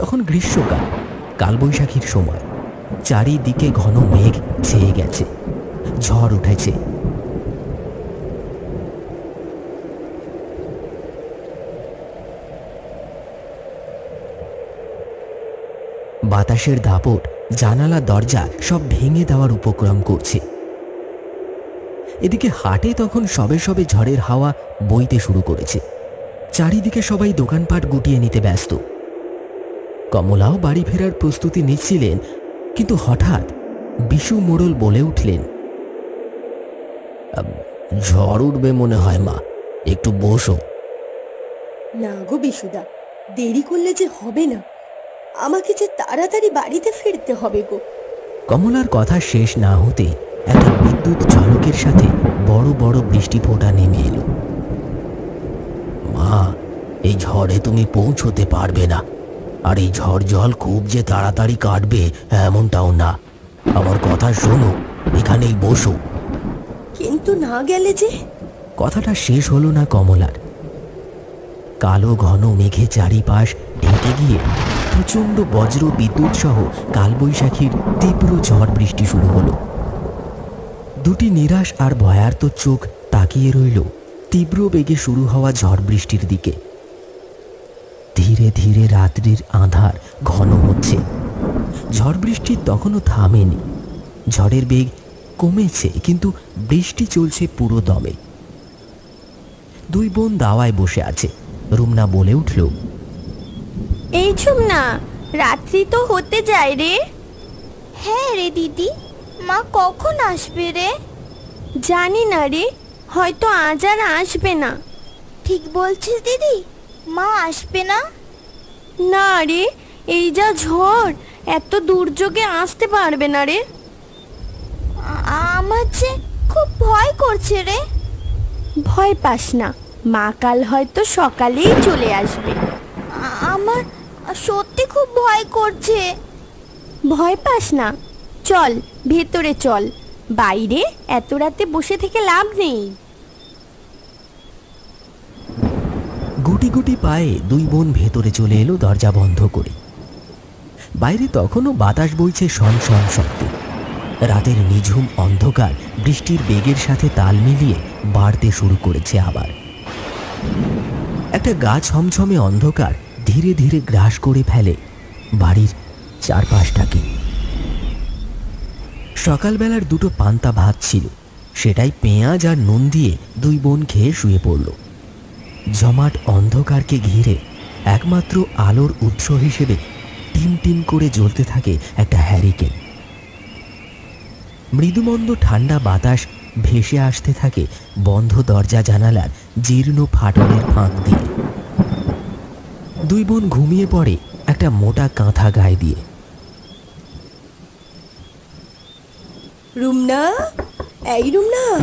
তখন গ্রীষ্মকাল, কালবৈশাখীর সময়। চারিদিকে ঘন মেঘ ছেয়ে গেছে, ঝড় উঠেছে। বাতাসের দাপট, জানালা, দরজা সব ভেঙে দেওয়ার উপক্রম করছে। এদিকে হাটে তখন সবে সবে ঝড়ের হাওয়া বইতে শুরু করেছে। চারিদিকে সবাই দোকানপাট গুটিয়ে নিতে ব্যস্ত। কমলাও বাড়ি ফেরার প্রস্তুতি নিচ্ছিলেন কিন্তু হঠাৎ বিশু মোড়ল বলে উঠলেন ঝড় উঠবে মনে হয় মা একটু বসো। না গো বিশুদা দেরি করলে যে হবে না। আমাকে যে তাড়াতাড়ি বাড়িতে ফিরতে হবে গো। কমলার কথা শেষ না হতে একটা বিদ্যুৎ ঝলকের সাথে বড় বড় বৃষ্টি ফোঁটা নেমে এলো। মা এই ঝড়ে তুমি পৌঁছতে পারবে না। আর এই ঝড় জল খুব যে তাড়াতাড়ি কাটবে এমনটাও না। আমার কথা শোনো এখানেই বসো। কিন্তু না গেলে যে? কথাটা শেষ হলো না কমলার। কালো ঘন মেঘে চারিপাশ ঢেকে গিয়ে প্রচণ্ড বজ্র বিদ্যুৎ সহ কালবৈশাখীর তীব্র ঝড় বৃষ্টি শুরু হলো। দুটি নিরাশ আর ভয়ার্ত চোখ তাকিয়ে রইল তীব্র বেগে শুরু হওয়া ঝড় বৃষ্টির দিকে। ধীরে ধীরে রাত্রির আধার ঘন হচ্ছে। ঝড় বৃষ্টি তখনও থামেনি। ঝড়ের বেগ কমেছে কিন্তু বৃষ্টি চলছে পুরো দমে। দুই বোন দাওয়ায় বসে আছে। রুমনা বলে উঠল এই না রাত্রি তো হতে যায় রে। হ্যাঁ রে দিদি মা কখন আসবে রে? জানি না রে হয়তো আজ আর আসবে না। ঠিক বলছিস দিদি মা আসবে না? না রে এই যা ঝড় এত দুর্যোগে আসতে পারবে না রে। আমার যে খুব ভয় করছে রে। ভয় পাস না মা কাল হয়তো সকালেই চলে আসবে। আমার সত্যি খুব ভয় করছে। ভয় পাস না চল ভেতরে চল। বাইরে এত রাতে বসে থেকে লাভ নেই। গুটি পায়ে দুই বোন ভেতরে চলে এলো, দরজা বন্ধ করে। বাইরে তখনও বাতাস বইছে শন শন শব্দে। রাতের নিঝুম অন্ধকার বৃষ্টির বেগের সাথে তাল মিলিয়ে বাড়তে শুরু করেছে আবার। একটা গা ছমছমে অন্ধকার ধীরে ধীরে গ্রাস করে ফেলে বাড়ির চারপাশটাকে। সকালবেলার দুটো পান্তা ভাত ছিল, সেটাই পেঁয়াজ আর নুন দিয়ে দুই বোন খেয়ে শুয়ে পড়ল। জমাট অন্ধকারকে ঘিরে একমাত্র আলোর উৎস হিসেবে টিম টিম করে জ্বলতে থাকে একটা হ্যারিকেন মৃদুমন্দ ঠান্ডা বাতাস ভেসে আসতে থাকে বন্ধ দরজা জানালার জীর্ণ ফাটলের ফাঁক দিয়ে। দুই বোন ঘুমিয়ে পড়ে একটা মোটা কাঁথা গায়ে দিয়ে। রুমনা? এই রুমনা?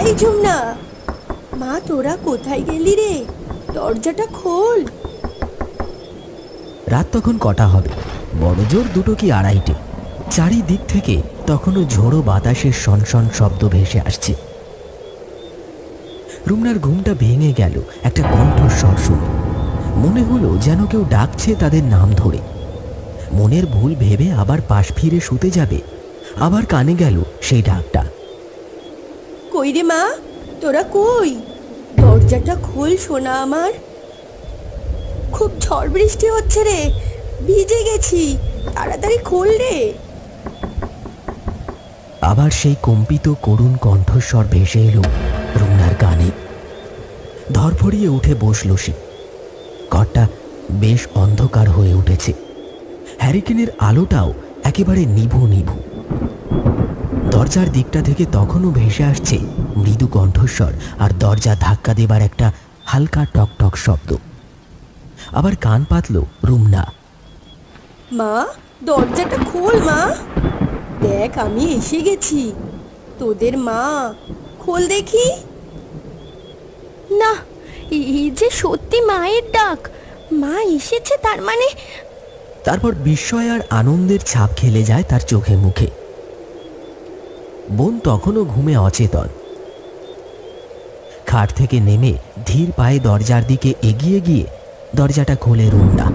এই ঝুমনা? মা তোরা কোথায় গেলি রে? দরজাটা খোল। রাত তখন কটা হবে? বড় জোর দুটো কি আড়াইটে? চারিদিক থেকে তখনও ঝোড়ো বাতাসের সনসন শব্দ ভেসে আসছে। রুমনার ঘুমটা ভেঙে গেল একটা কণ্ঠস্বর শুনে। মনে হলো যেন কেউ ডাকছে তাদের নাম ধরে। মনের ভুল ভেবে আবার পাশ ফিরে শুতে যাবে। আবার কানে গেল সেই ডাকটা। কই রে মা? তোরা কই? দরজাটা খোল, সোনা আমার। খুব ঝড় বৃষ্টি হচ্ছে রে, ভিজে গেছি, তাড়াতাড়ি খোল রে। আবার সেই কম্পিত করুণ কণ্ঠস্বর ভেসে এলো রুমনার কানে। ধরফড়িয়ে উঠে বসল সে। ঘরটা বেশ অন্ধকার হয়ে উঠেছে। হ্যারিকেনের আলোটাও একেবারে নিভু নিভু। দরজার দিকটা থেকে তখনও ভেসে আসছে মৃদু কণ্ঠস্বর আর দরজা ধাক্কা দেবার একটা হালকা টকটক শব্দ। আবার কান পাতল রুমনা। মা দরজাটা খোল মা। দেখ আমি এসে গেছি। তোদের মা খোল দেখি। না এই যে সত্যি মায়ের ডাক। মা এসেছে তার মানে? তারপর বিস্ময় আর আনন্দের ছাপ খেলে যায় তার চোখে মুখে। বোন তখনও ঘুমে অচেতন। খাট থেকে নেমে ধীর পায়ে দরজার দিকে এগিয়ে গিয়ে দরজাটা খোলে রুমনা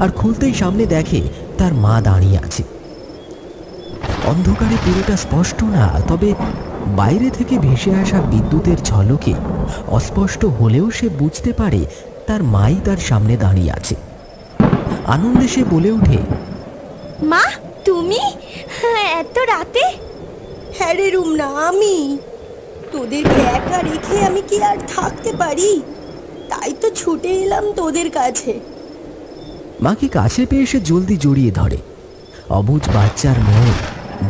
আর খুলতেই সামনে দেখে তার মা দাঁড়িয়ে আছে। অন্ধকারে পুরোটা স্পষ্ট না তবে বাইরে থেকে ভেসে আসা বিদ্যুতের ঝলকে অস্পষ্ট হলেও সে বুঝতে পারে তার মাই তার সামনে দাঁড়িয়ে আছে। আনন্দে সে বলে ওঠে মা তুমি? হ্যাঁ, এত রাতে? হ্যাঁ রে রুমনা আমি। তোদেরকে একা রেখে আমি কি আর থাকতে পারি? তাই তো ছুটে এলাম তোদের কাছে। মাকে কাছে পেয়ে সে জলদি জড়িয়ে ধরে। অবুজ বাচ্চার মন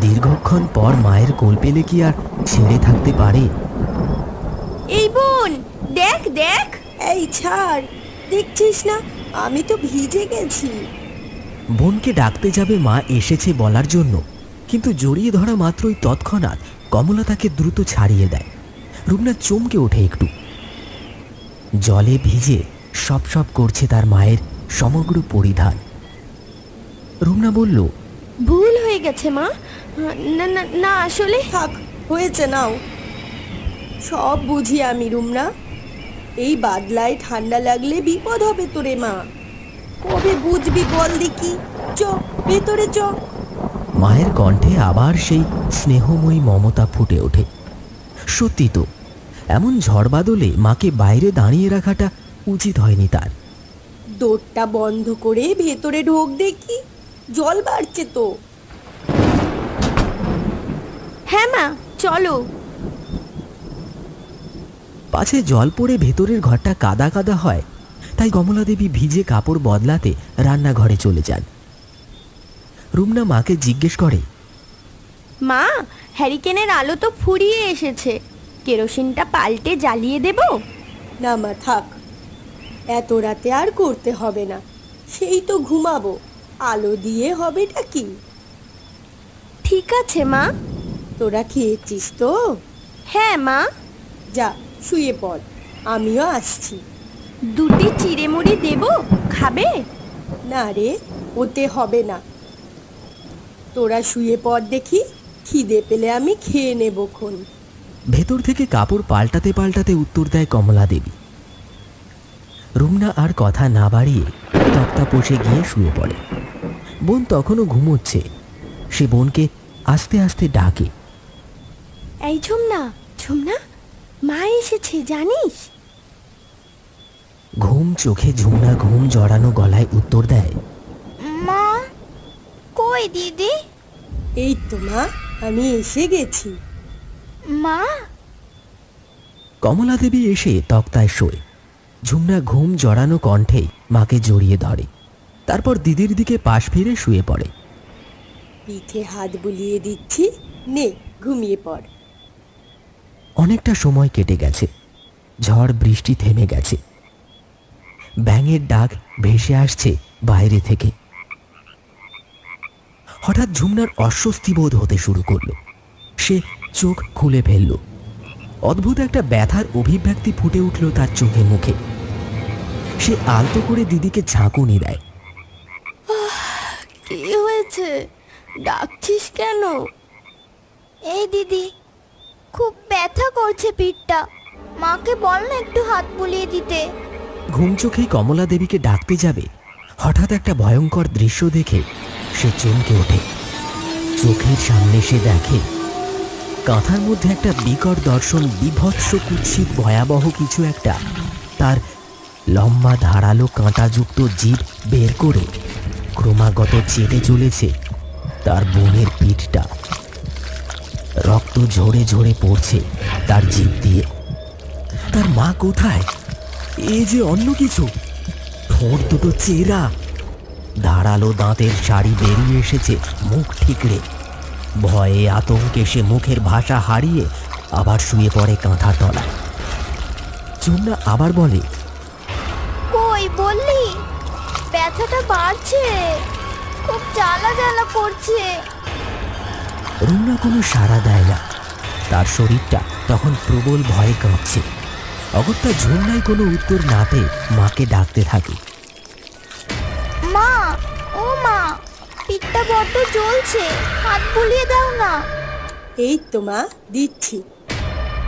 দীর্ঘক্ষণ পর মায়ের কোল পেলে কি আর ছেড়ে থাকতে পারে? এই বোন দেখ দেখ। এই ছাড় দেখছিস না? আমি তো ভিজে গেছি। বোনকে ডাকতে যাবে মা এসেছে বলার জন্য। কিন্তু জড়িয়ে ধরা মাত্রই তৎক্ষণাৎ কমলা তাকে দ্রুত ছাড়িয়ে দেয়। রুমনা চমকে ওঠে একটু। জলে ভিজে সব সব করছে তার মায়ের সমগ্র পরিধান। রুমনা বলল ভুল হয়ে গেছে মা। না না না আসলে? থাক হয়েছে নাও। সব বুঝি আমি রুমনা এই বাদলায় ঠান্ডা লাগলে বিপদ হবে তোরে মা। কবে বুঝবি বল দেখি? চ ভেতরে চ। মায়ের কণ্ঠে আবার সেই স্নেহময়ী মমতা ফুটে ওঠে। সত্যি তো এমন ঝড় বাদলে মাকে বাইরে দাঁড়িয়ে রাখাটা উচিত হয়নি তার। দোরটা বন্ধ করে ভেতরে ঢোক দেখি জল বাড়ছে তো। হ্যাঁ মা চলো। পাছে জল পড়ে ভেতরের ঘরটা কাদা কাদা হয় তাই কমলা দেবী ভিজে কাপড় বদলাতে রান্নাঘরে চলে যান। রুমনা মাকে জিজ্ঞেস করে মা হ্যারিকেনের আলো তো ফুরিয়ে এসেছে। কেরোসিনটা পাল্টে জ্বালিয়ে দেব? না মা থাক। এত রাতে আর করতে হবে না। সেই তো ঘুমাবো। আলো দিয়ে হবেটা কি? ঠিক আছে মা। তোরা খেয়েছিস তো? হ্যাঁ মা। যা শুয়ে পড়। আমিও আসছি। দুটি চিড়েমুড়ি দেব? খাবে? না রে ওতে হবে না। তোরা শুয়ে পড় দেখি খিদে পেলে আমি খেয়ে নেব খন ভেতর থেকে কাপড় পাল্টাতে পাল্টাতে উত্তর দেয় কমলা দেবী। রুমনা আর কথা না বাড়িয়ে তক্তা পোষে গিয়ে শুয়ে পড়ে। বোন তখনও ঘুমোচ্ছে। সে বোনকে আস্তে আস্তে ডাকে। এই ঝুমনা ঝুমনা মা এসেছে জানিস? ঘুম চোখে ঝুমনা ঘুম জড়ানো গলায় উত্তর দেয়। মা কই দিদি? এই তো মা আমি এসে গেছি। মা? কমলা দেবী এসে তক্তায় শোয়। ঝুমনা ঘুম জড়ানো কণ্ঠে মাকে জড়িয়ে ধরে। তারপর দিদির দিকে পাশ ফিরে শুয়ে পড়ে। পিঠে হাত বুলিয়ে দিচ্ছি নে ঘুমিয়ে পড়। অনেকটা সময় কেটে গেছে। ঝড় বৃষ্টি থেমে গেছে। ব্যাঙের ডাক ভেসে আসছে বাইরে থেকে। হঠাৎ ঝুমনার অস্বস্তি বোধ হতে শুরু করল। সে চোখ খুলে ফেলল। অদ্ভুত একটা ব্যথার অভিব্যক্তি ফুটে উঠল তার চোখে মুখে। সে আলতো করে দিদিকে ঝাঁকুনি দেয়। কি হয়েছে? ডাকছিস কেন? এই দিদি খুব ব্যথা করছে পিঠটা। মাকে বল না একটু হাত বুলিয়ে দিতে। ঘুম চোখেই কমলা দেবীকে ডাকতে যাবে হঠাৎ একটা ভয়ঙ্কর দৃশ্য দেখে সে চমকে ওঠে। চোখের সামনে সে দেখে কাঁথার মধ্যে একটা বিকট দর্শন, বিভৎস কুৎসিত, ভয়াবহ কিছু একটা। তার লম্বা ধারালো কাঁটাযুক্ত জীব বের করে ক্রমাগত চেটে চলেছে তার বোনের পিঠটা। রক্ত ঝরে ঝরে পড়ছে তার জিভ দিয়ে। তার মা কোথায়? এ যে অন্য কিছু। ঠোঁট দুটো চেরা। ধারালো দাঁতের শাড়ি বেরিয়ে এসেছে মুখ ঠিকরে ভয়ে আতঙ্কে সে মুখের ভাষা হারিয়ে আবার শুয়ে পড়ে কাঁথার তলায়। চুমনা আবার বলে কই বললি? ব্যথাটা বাড়ছে। খুব জ্বালা জ্বালা করছে। রুমনা কোনো সাড়া দেয় না। তার শরীরটা তখন প্রবল ভয়ে কাঁপছে। অগত্যা ঝুমনাই কোনো উত্তর না পেয়ে মাকে ডাকতে থাকে। মা পিঠটা বড্ড জ্বলছে। হাত বুলিয়ে দাও না। এই তো মা দিচ্ছি।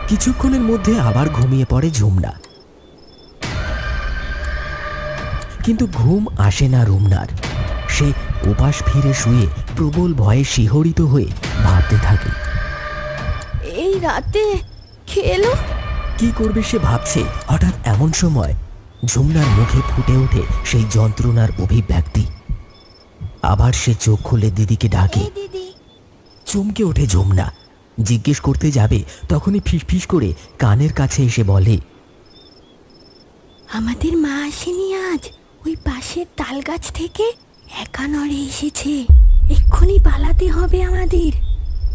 কিছুক্ষণের মধ্যে আবার ঘুমিয়ে পড়ে ঝুমনা। কিন্তু ঘুম আসে না রুমনার। সে উপাস ফিরে শুয়ে প্রবল ভয়ে শিহরিত হয়ে ভাবতে থাকে। এই রাতে খেলো? কি করবে সে ভাবছে হঠাৎ এমন সময় ঝুমনার মুখে ফুটে ওঠে সেই যন্ত্রণার অভিব্যক্তি। আবার সে চোখ খুলে দিদিকে ডাকে। দিদি। চমকে ওঠে যমুনা। জিজ্ঞেস করতে যাবে তখনই ফিসফিস করে কানের কাছে এসে বলে আমাদের মা আসেনি আজ। ওই পাশের তাল গাছ থেকে একা নড়ে এসেছে। এক্ষুনি পালাতে হবে আমাদের।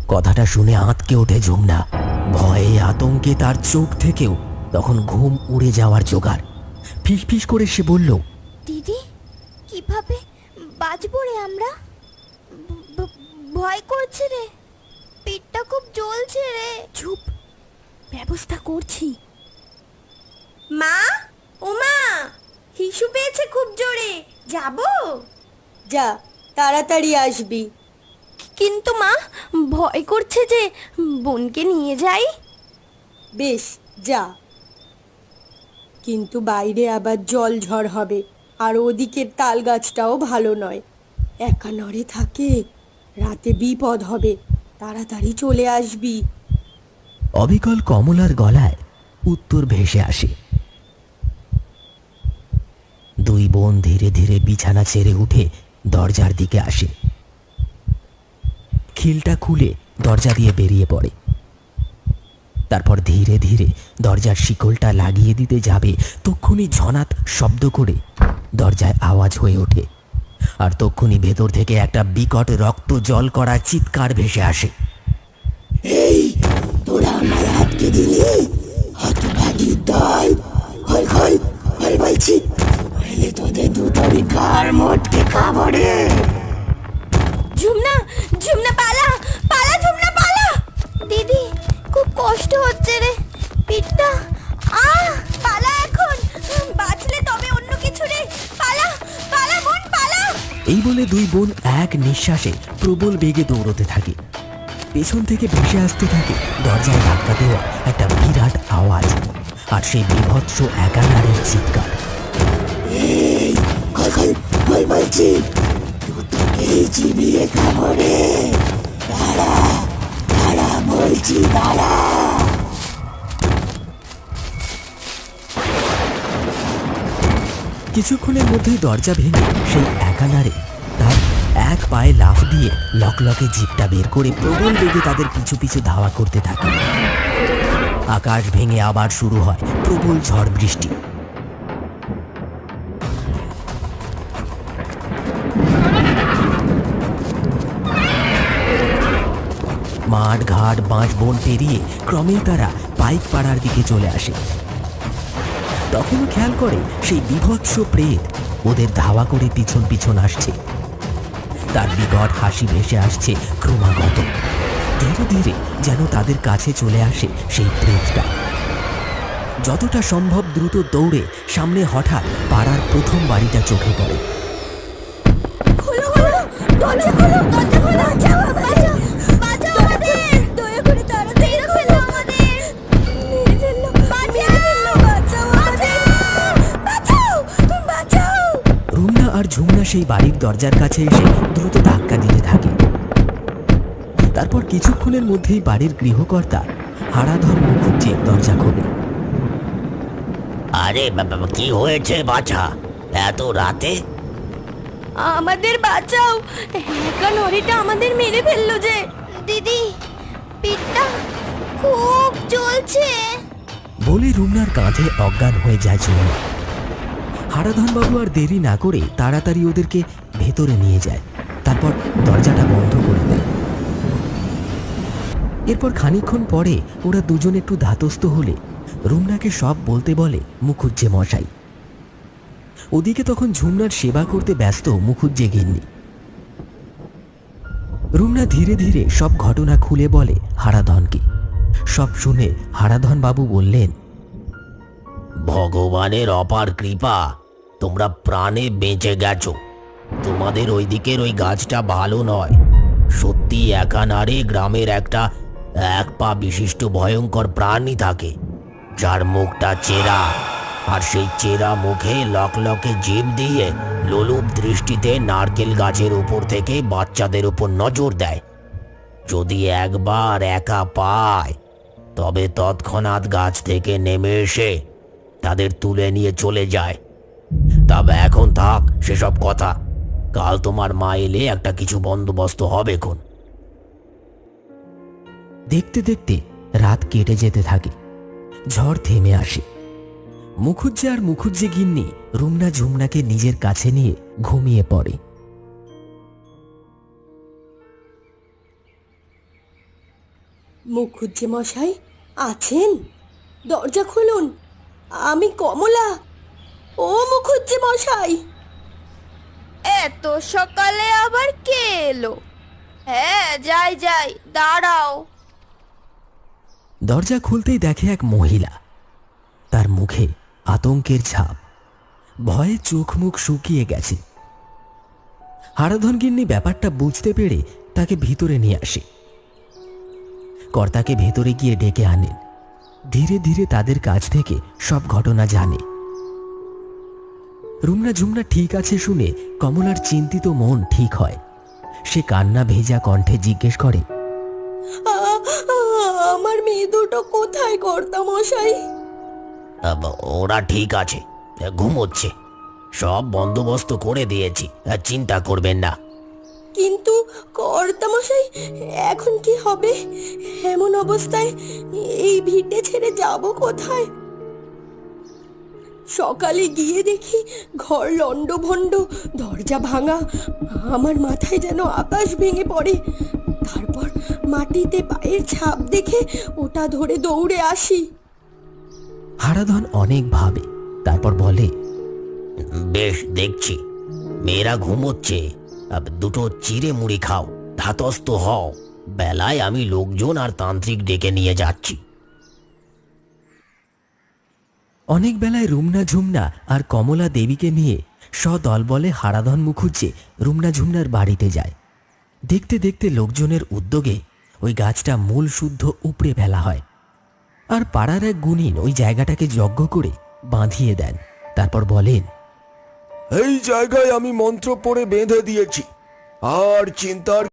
কথাটা শুনে আঁতকে ওঠে যমুনা। ভয়ে আতঙ্কে তার চোখ থেকেও তখন ঘুম উড়ে যাওয়ার জোগাড়। ফিসফিস করে সে বলল দিদি ভয় করছে রে। পেটটা খুব জ্বলছে রে। চুপ ব্যবস্থা করছি। মা? ওমা হিসু পেয়েছে খুব জোরে। যাব? যা তাড়াতাড়ি আসবি। কিন্তু মা ভয় করছে যে বোনকে নিয়ে যাই। বেশ যা। কিন্তু বাইরে আবার জল ঝড় হবে আর ওদিকের তাল গাছটাও ভালো নয়। একা নড়ে থাকে। রাতে বিপদ হবে, তাড়াতাড়ি চলে আসবি। অবিকল কমলার গলায় উত্তর ভেসে আসে। দুই বোন ধীরে ধীরে বিছানা ছেড়ে উঠে দরজার দিকে আসে। খিলটা খুলে দরজা দিয়ে বেরিয়ে পড়ে। তারপর ধীরে ধীরে দরজার শিকলটা লাগিয়ে দিতে যাবে, তক্ষুনি ঝনাত শব্দ করে দরজায় আওয়াজ হয়ে ওঠে। আর তক্ষুনি ভেতর থেকে একটা বিকট রক্ত জল করা চিৎকার ভেসে আসে। তোরা আমার হাতকে দিলি? হতভাগীর দল। হল হল হল বলছি হলে তোদের দুটোরই কার মোটকে খাবরে ঝুমনা ঝুমনা পালা পালা ঝুমনা পালা। দিদি খুব কষ্ট হচ্ছে। এই দুই বোন এক নিঃশ্বাসে প্রবল বেগে দৌড়তে থাকে। পেছন থেকে ভেসে আসতে থাকে দরজায় ধাক্কা দেওয়া একটা বিরাট আওয়াজ আর সেই বিভৎস একা নারীর চিৎকার বলছি দাঁড়া। কিছুক্ষণের মধ্যেই দরজা ভেঙে সেই একা নারে তার এক পায়ে লাফ দিয়ে লকলকে জিপটা বের করে প্রবল বেগে তাদের পিছু পিছু ধাওয়া করতে থাকে। আকাশ ভেঙে আবার শুরু হয় প্রবল ঝড় বৃষ্টি। মাঠ ঘাট বাঁশ বন পেরিয়ে ক্রমেই তারা পাইক পাড়ার দিকে চলে আসে। তখনও খেয়াল করে সেই বিভৎস প্রেত, ওদের ধাওয়া করে পিছন পিছন আসছে। তার বিকট হাসি ভেসে আসছে ক্রমাগত। ধীরে ধীরে যেন তাদের কাছে চলে আসে সেই প্রেতটা। যতটা সম্ভব দ্রুত দৌড়ে সামনে হঠাৎ পাড়ার প্রথম বাড়িটা চোখে পড়ে। সেই বাড়ির দরজার কাছে এসে দ্রুত ধাক্কা দিতে থাকে। তারপর কিছুক্ষণের মধ্যেই বাড়ির গৃহকর্তা হারাধন মুখুজ্জে দরজা খোলে। আরে বাবা কি হয়েছে বাছা? এত রাতে? আমাদের বাঁচাও! একা নড়িটা আমাদের মেরে ফেলল যে। দিদি পিঠটা খুব জ্বলছে। বলে রুমনার কাঁধে অজ্ঞান হয়ে যায় ঝুমনা হারাধনবাবু আর দেরি না করে তাড়াতাড়ি ওদেরকে ভেতরে নিয়ে যায়। তারপর দরজাটা বন্ধ করে দেয়। এরপর খানিকক্ষণ পরে ওরা দুজন একটু ধাতস্থ হলে রুমনাকে সব বলতে বলে মুখুজ্জে মশাই। ওদিকে তখন ঝুমনার সেবা করতে ব্যস্ত মুখুজ্জে গিন্নি। রুমনা ধীরে ধীরে সব ঘটনা খুলে বলে হারাধনকে। সব শুনে হারাধন বাবু বললেন, ভগবানের অপার কৃপা তোমরা প্রাণে বেঁচে গেছো। তোমাদের ওই দিকের ওই গাছটা ভালো নয়। সত্যি একা নারে গ্রামের একটা, এক পা বিশিষ্ট ভয়ঙ্কর প্রাণী থাকে, যার মুখটা চেরা। আর সেই চেরা মুখে লকলকে জিভ দিয়ে লোলুপ দৃষ্টিতে নারকেল গাছের উপর থেকে বাচ্চাদের উপর নজর দেয়। যদি একবার একা পায়, তবে তৎক্ষণাৎ গাছ থেকে নেমে এসে তাদের তুলে নিয়ে চলে যায়। তবে এখন থাক, সেসব কথা। কাল তোমার মা এলে একটা কিছু বন্দোবস্ত হবে কোন দেখতে দেখতে রাত কেটে যেতে থাকে। ঝড় থেমে আসে। মুখুজ্জে আর মুখুজ্জে গিন্নি রুমনা ঝুমনাকে নিজের কাছে নিয়ে ঘুমিয়ে পড়ে। মুখুজ্জে মশাই, আছেন? দরজা খুলুন। আমি কমলা। ও মুখুজ্জে মশাই। এত সকালে আবার কে এলো? হ্যাঁ যাই যাই দাঁড়াও। দরজা খুলতেই দেখে এক মহিলা। তার মুখে আতঙ্কের ছাপ। ভয়ে চোখ মুখ শুকিয়ে গেছে। হারাধন গিন্নি ব্যাপারটা বুঝতে পেরে তাকে ভিতরে নিয়ে আসে। কর্তাকে ভেতরে গিয়ে ডেকে আনেন। ধীরে ধীরে তাদের কাছ থেকে সব ঘটনা জানে। রুমনা ঝুমনা ঠিক আছে শুনে কমলার চিন্তিত মন ঠিক হয়। সে কান্না ভেজা কণ্ঠে জিজ্ঞেস করে আমার মেয়ে দুটো কোথায় কর্তা মশাই ওরা ঠিক আছে ঘুমোচ্ছে। সব বন্দোবস্ত করে দিয়েছি চিন্তা করবেন না। কিন্তু কর্তা মশাই এখন কি হবে? এমন অবস্থায় এই ভিটে ছেড়ে যাব কোথায়? সকালে গিয়ে দেখি ঘর লণ্ডভণ্ড দরজা ভাঙা আমার মাথায় যেন আকাশ ভেঙে পড়ে। তারপর মাটিতে পায়ের ছাপ দেখে ওটা ধরে দৌড়ে আসি। হারাধন অনেক ভাবে তারপর বলে বেশ দেখছি। মেয়েরা ঘুমোচ্ছে। দুটো চিড়ে মুড়ি খাও ধাতস্থ হও। বেলায় আমি লোকজন আর তান্ত্রিক ডেকে নিয়ে যাচ্ছি। অনেক বেলায় রুমনা ঝুমনা আর কমলা দেবীকে নিয়ে সদলবলে হারাধন মুখুজ্জে রুমনা ঝুমনার বাড়িতে যায়। দেখতে দেখতে লোকজনের উদ্যোগে ওই গাছটা মূল শুদ্ধ উপড়ে ফেলা হয়। আর পাড়ার এক গুণিন ওই জায়গাটাকে যজ্ঞ করে বাঁধিয়ে দেন। তারপর বলেন, এই জায়গায় আমি মন্ত্র পড়ে বেঁধে দিয়েছি। আর চিন্তার